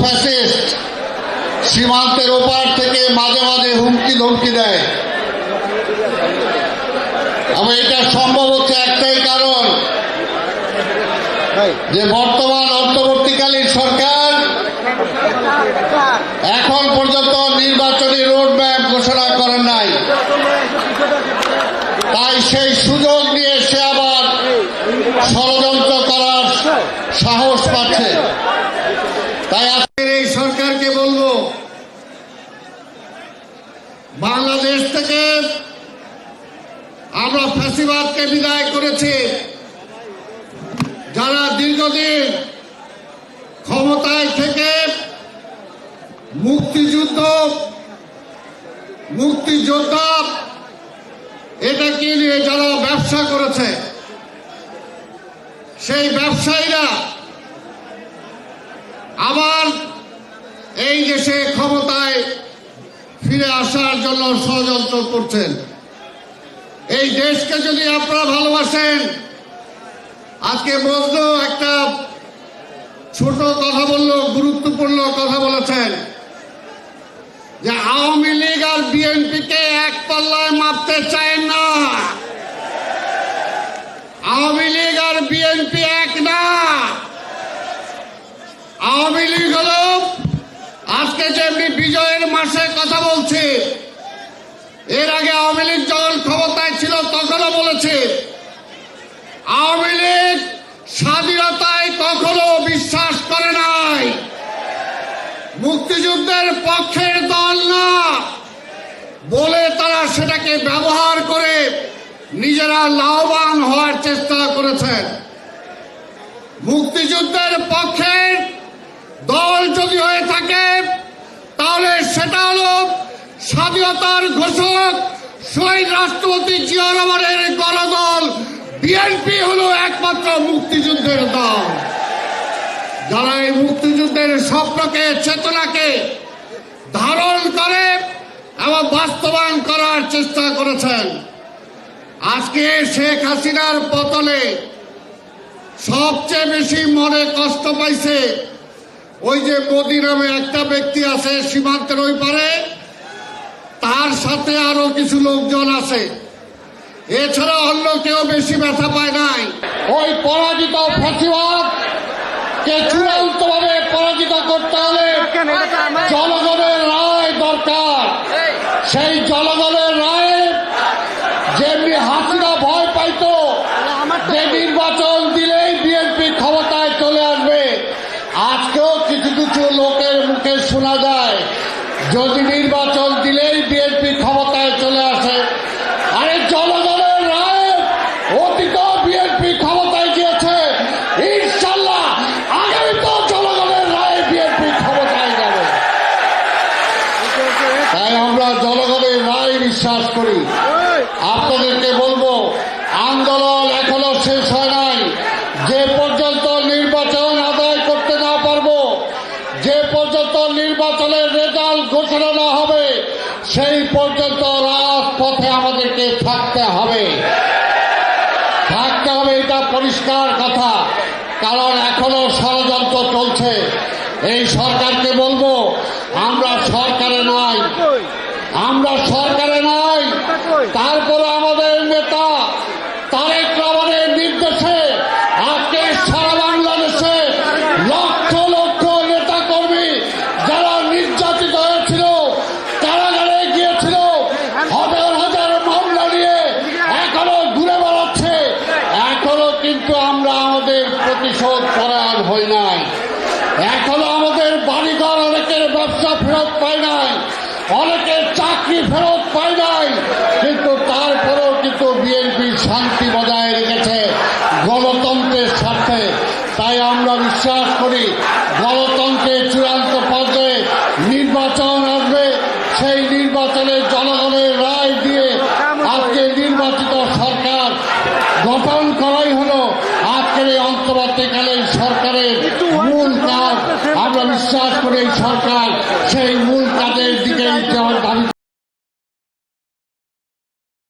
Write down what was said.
Fascist. সীমান্তের ওপার থেকে মাঝে মাঝে হুমকি ধমকি দেয়। এবং এটা সম্ভব হচ্ছে একটাই কারণ, যে বর্তমান অন্তর্বর্তীকালীন সরকার এখন পর্যন্ত নির্বাচনী রোড ম্যাপ ঘোষণা করেন নাই। তাই সেই সুযোগ নিয়ে সে আবার ষড়যন্ত্র করার সাহস পাচ্ছে। তাই আজকের এই সরকারকে বলব, বাংলাদেশ থেকে আমরা ফাঁসিবাদকে বিদায় করেছি। যারা দীর্ঘদিন ক্ষমতায় থেকে মুক্তিযুদ্ধ, মুক্তিযোদ্ধা এটাকে নিয়ে যারা ব্যবসা করেছে, সেই ব্যবসায়ীরা আবার দেশে ক্ষমতায় ফিরে আসার জন্য ষড়যন্ত্র করছেন। এই দেশকে যদি আপনারা ভালোবাসেন, আজকে বলল একটা ছোট কথা বলল, গুরুত্বপূর্ণ কথা বলেছেন যে আওয়ামী লীগ আর বিএনপিকে এক পাল্লায় মাপতে চায় না। আওয়ামী লীগ আর বিএনপি এক না আওয়ামী লীগ হল আজকে যেমনি বিজয়ের মাসে কথা বলছে। এর আগে আওয়ামী লীগ যখন ক্ষমতায় ছিল, তখনও বলেছে। আওয়ামী লীগ স্বাধীনতায় কখনো বিশ্বাস করে নাই। মুক্তিযুদ্ধের পক্ষের দল না। বলে তারা সেটাকে ব্যবহার করে নিজেরা লাভবান হওয়ার চেষ্টা করেছেন। মুক্তিযুদ্ধের পক্ষের দল যদি হয়ে থাকে তাহলে সেটা হলো স্বাধীনতার ঘোষক শহীদ রাষ্ট্রপতি জিয়া রহমানের গণদল। বিএনপি হলো একমাত্র মুক্তিযুদ্ধের দল। যারা এই মুক্তিযুদ্ধের স্বপ্নকে, চেতনাকে ধারণ করে এবং বাস্তবায়ন করার চেষ্টা করেছেন। আজকে শেখ হাসিনার পতনে সবচেয়ে বেশি মনে কষ্ট পাইছে ওই যে মোদি নামে একটা ব্যক্তি আছে সীমান্তের ওই পারে তার সাথে আরও কিছু লোকজন আছে। এছাড়া অন্য কেউ বেশি ব্যথা পায় নাই। ওই পরাজিত ফাঁসিবাদ কে চূড়ান্ত ভাবে পরাজিত করতে হলে জনগণের রায় দরকার। সেই জনগণের রায়ে যেমনি হাসিনা ভয় পাইতো যে নির্বাচন দিলেই বিএনপি ক্ষমতায় চলে আসবে আজকেও কিছু কিছু লোকের শোনা যায়, যদি নির্বাচন দিলেই বিএনপি ক্ষমতায় চলে আসে। আরে জনগণের রায় অতীত বিএনপি ক্ষমতায় গিয়েছে। ইনশাল্লাহ আগামীতেও জনগণের রায় বিএনপি ক্ষমতায় যাবে। তাই আমরা জনগণের রায় বিশ্বাস করি। আপনাদেরকে বলব, আন্দোলন এখনও শেষ হয় নাই যে পর্যন্ত নির্বাচন আদায় করতে না পারব যে পর্যন্ত নির্বাচনের রেজাল্ট ঘোষণা না হবে, সেই পর্যন্ত রাজপথে আমাদেরকে থাকতে হবে। থাকতে হবে, এটা পরিষ্কার কথা। কারণ এখনও ষড়যন্ত্র চলছে। এই সরকারকে বলব, আমরা সরকারে নাই আমরা সরকারে নাই তারপরে ফেরত পায় নাই। অনেকের চাকরি ফেরত পায় নাই, কিন্তু তারপরেও কিন্তু বিএনপি শান্তি বজায় রেখেছে গণতন্ত্রের স্বার্থে। তাই আমরা বিশ্বাস করি গণতন্ত্রের চূড়ান্ত পর্যায়ে নির্বাচন আসবে। সেই নির্বাচনে জনগণের রায় দিয়ে আজকে নির্বাচিত সরকার গঠন করাই হলো আজকের এই অন্তর্বর্তীকালীন সরকারের মূল কাজ আমরা বিশ্বাস করে এই সরকার সেই মূল কাজের দিকে যাওয়ার দাবি